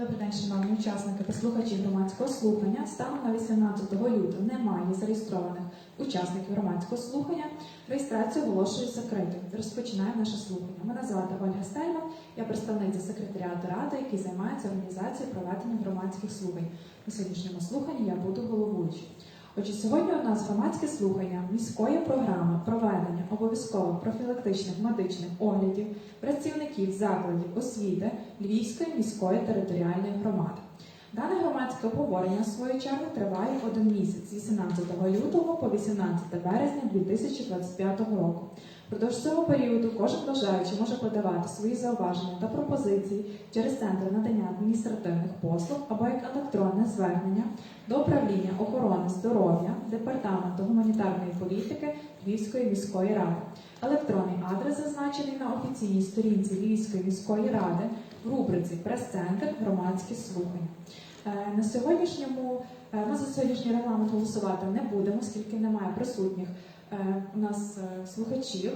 Добрий день, шановні учасники та слухачі громадського слухання. Станом на 18 лютого немає зареєстрованих учасників громадського слухання. Реєстрацію оголошую закритою. Розпочинаємо наше слухання. Мене звати Ольга Стельман, я представниця секретаріату ради, який займається організацією проведення громадських слухань. На сьогоднішньому слуханні я буду головуючою. Отже, сьогодні у нас громадське слухання міської програми проведення обов'язкових профілактичних медичних оглядів працівників закладів освіти Львівської міської територіальної громади. Дане громадське обговорення в свою чергу триває один місяць з 18 лютого по 18 березня 2025 року. Впродовж цього періоду кожен бажаючий може подавати свої зауваження та пропозиції через центр надання адміністративних послуг або як звернення до управління охорони здоров'я Департаменту гуманітарної політики Львівської міської ради. Електронний адрес зазначений на офіційній сторінці Львівської міської ради в рубриці Прес-центр громадські слухання. Е, На сьогоднішньому е, ми за сьогоднішній регламент голосувати не будемо, оскільки немає присутніх е, у нас слухачів.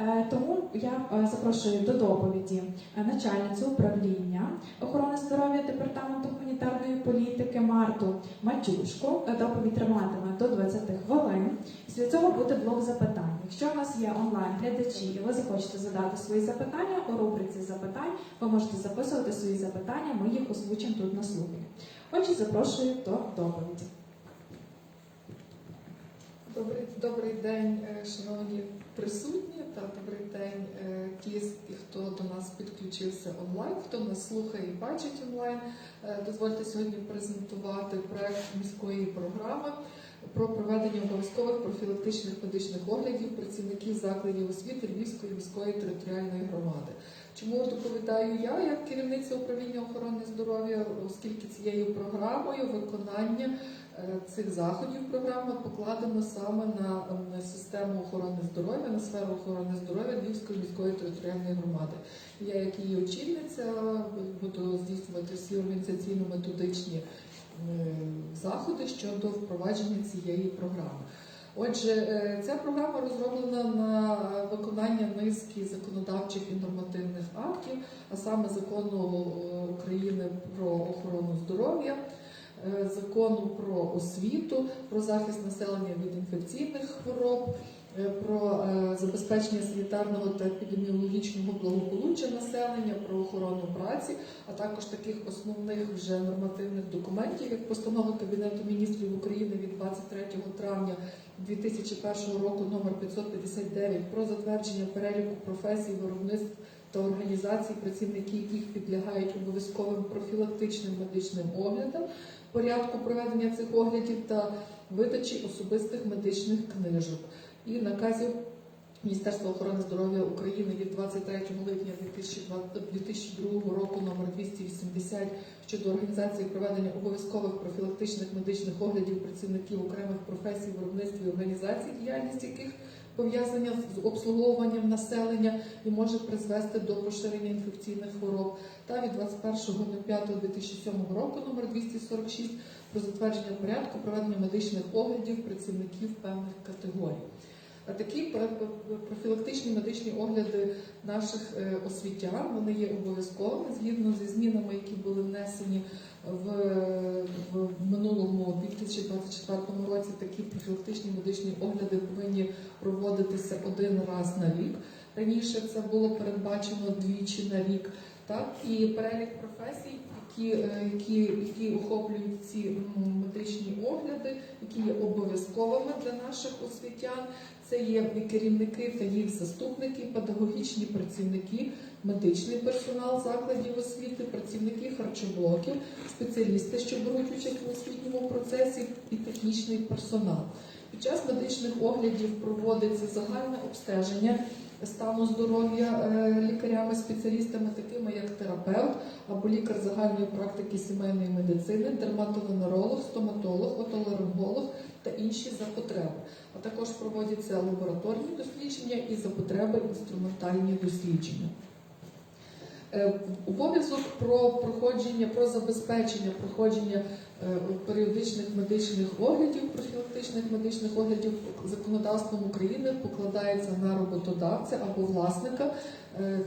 Е, Тому я е, запрошую до доповіді е, начальницю управління охорони здоров'я департаменту гуманітарної політики Марту Матюшко. Е, Доповідь триватиме до 20 хвилин. Після цього буде блок запитань. Якщо у нас є онлайн глядачі і ви захочете задати свої запитання у рубриці запитань, ви можете записувати свої запитання. Ми їх озвучимо тут на слуханні. Отже, запрошую до доповіді. Добрий, добрий день, шановні присутні, та добрий день е, ті, хто до нас підключився онлайн, хто нас слухає і бачить онлайн. Е, Дозвольте сьогодні презентувати проект міської програми про проведення обов'язкових профілактичних медичних оглядів працівників закладів освіти Львівської міської територіальної громади. Чому доповідаю я як керівниця управління охорони здоров'я, оскільки цією програмою виконання цих заходів програми покладено саме на, систему охорони здоров'я, на сферу охорони здоров'я Львівської міської територіальної громади. Я, як її очільниця, буду здійснювати всі організаційно-методичні е, заходи щодо впровадження цієї програми. Отже, е, ця програма розроблена на виконання низки законодавчих і нормативних актів, а саме закону е, України про охорону здоров'я е, закону про освіту, про захист населення від інфекційних хвороб, е, про е, забезпечення санітарного та епідеміологічного благополуччя населення, про охорону праці, а також таких основних вже нормативних документів, як постанова Кабінету міністрів України від 23 травня 2001 року номер 559 про затвердження переліку професій, виробництв та організацій, працівники яких підлягають обов'язковим профілактичним медичним оглядам, порядку проведення цих оглядів та видачі особистих медичних книжок. І наказів Міністерства охорони здоров'я України від 23 липня 2020 2002 року номер 280 щодо організації проведення обов'язкових профілактичних медичних оглядів працівників окремих професій, виробництв і організацій, діяльність яких пов'язання з обслуговуванням населення і може призвести до поширення інфекційних хвороб, та від 21.05.2007 року номер 246 про затвердження порядку проведення медичних оглядів працівників певних категорій. А такі пр- пр- профілактичні медичні огляди наших е, освітян вони є обов'язковими згідно зі змінами, які були внесені в, в минулому 2024 році. Такі профілактичні медичні огляди повинні проводитися один раз на рік. Раніше це було передбачено двічі на рік. Так і перелік професій, які, е, які, які охоплюють ці медичні огляди, які є обов'язковими для наших освітян. Це є керівники та їх заступники, педагогічні працівники, медичний персонал закладів освіти, працівники харчоблоків, спеціалісти, що беруть участь в освітньому процесі, і технічний персонал. Під час медичних оглядів проводиться загальне обстеження стану здоров'я е, лікарями-спеціалістами, такими як терапевт або лікар загальної практики сімейної медицини, дерматовенеролог, стоматолог, отоларинголог та інші за потреби. А також проводяться лабораторні дослідження і за потреби інструментальні дослідження. Е, Обов'язок про проходження, про забезпечення проходження е, періодичних медичних оглядів, профілактичних медичних оглядів законодавством України покладається на роботодавця або власника е,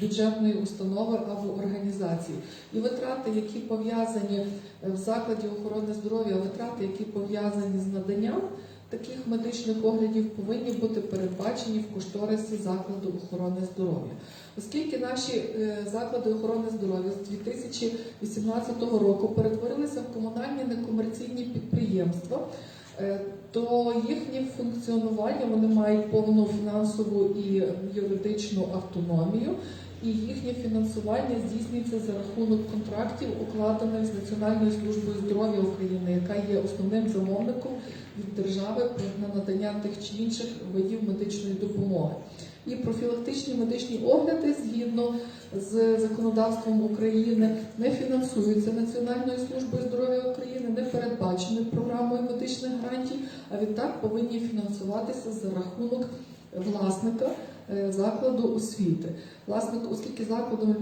бюджетної установи або організації. І витрати, які пов'язані в закладі охорони здоров'я, витрати, які пов'язані з наданням таких медичних оглядів, повинні бути передбачені в кошторисі закладу охорони здоров'я. Оскільки наші е, заклади охорони здоров'я з 2018 року перетворилися в комунальні некомерційні підприємства, е, то їхнє функціонування вони мають повну фінансову і юридичну автономію, і їхнє фінансування здійснюється за рахунок контрактів, укладених з Національною службою здоров'я України, яка є основним замовником від держави на надання тих чи інших видів медичної допомоги. І профілактичні медичні огляди згідно з законодавством України не фінансуються Національною службою здоров'я України, не передбачені програмою медичних гарантій, а відтак повинні фінансуватися за рахунок власника закладу освіти. Власник, оскільки закладом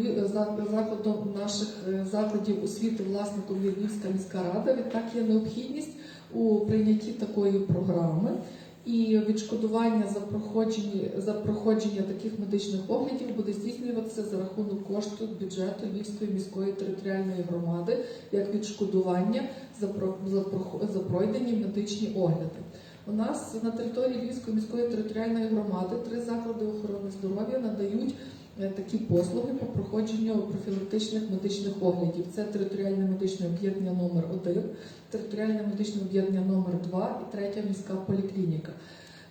закладом наших е, закладів освіти власником є Львівська міська рада, відтак є необхідність у прийнятті такої програми. І відшкодування за проходження за проходження таких медичних оглядів буде здійснюватися за рахунок кошту бюджету Львівської міської територіальної громади як відшкодування за за, за пройдені медичні огляди. У нас на території Львівської міської територіальної громади три заклади охорони здоров'я надають е, такі послуги по проходженню профілактичних медичних оглядів. Це територіальне медичне об'єднання номер 1 територіальне медичне об'єднання номер 2 і третя міська поліклініка.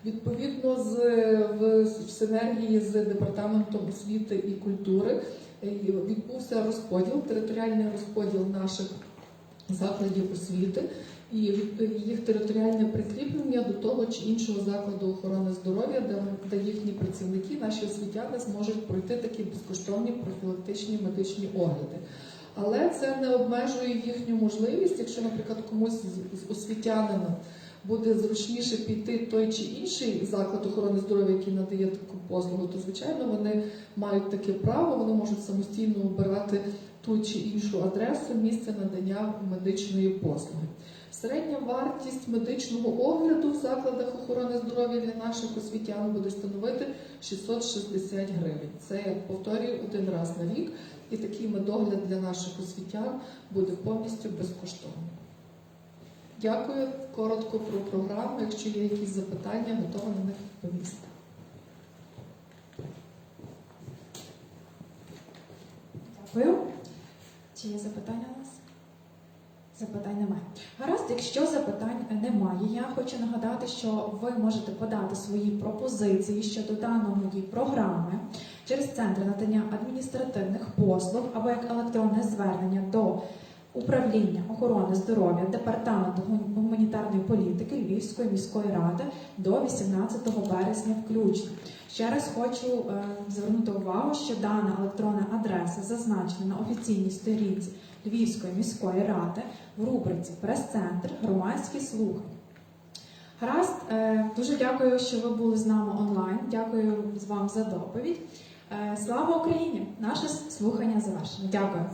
Відповідно, з в, в синергії з департаментом освіти і культури е, відбувся розподіл, територіальний розподіл наших закладів освіти і їх територіальне прикріплення до того чи іншого закладу охорони здоров'я, де, де їхні працівники, наші освітяни зможуть пройти такі безкоштовні профілактичні медичні огляди. Але це не обмежує їхню можливість, якщо, наприклад, комусь з- освітянина буде зручніше піти той чи інший заклад охорони здоров'я, який надає таку послугу, то звичайно вони мають таке право, вони можуть самостійно обирати ту чи іншу адресу місце надання медичної послуги. Середня вартість медичного огляду в закладах охорони здоров'я для наших освітян буде становити 660 гривень. Це я повторюю один раз на рік, і такий медогляд для наших освітян буде повністю безкоштовним. Дякую коротко про програму. Якщо є якісь запитання, готова на них відповісти. Дякую. Чи є запитання? Запитань немає. Гаразд, якщо запитань немає, я хочу нагадати, що ви можете подати свої пропозиції щодо даної програми через центр надання адміністративних послуг або як електронне звернення до управління охорони здоров'я Департаменту гуманітарної політики Львівської міської ради до 18 березня включно. Ще раз хочу е, звернути увагу, що дана електронна адреса зазначена на офіційній сторінці Львівської міської ради в рубриці Прес-центр громадські слухання. Гаразд, е, дуже дякую, що ви були з нами онлайн. Дякую вам за доповідь. Е, Слава Україні! Наше слухання завершено. Дякую.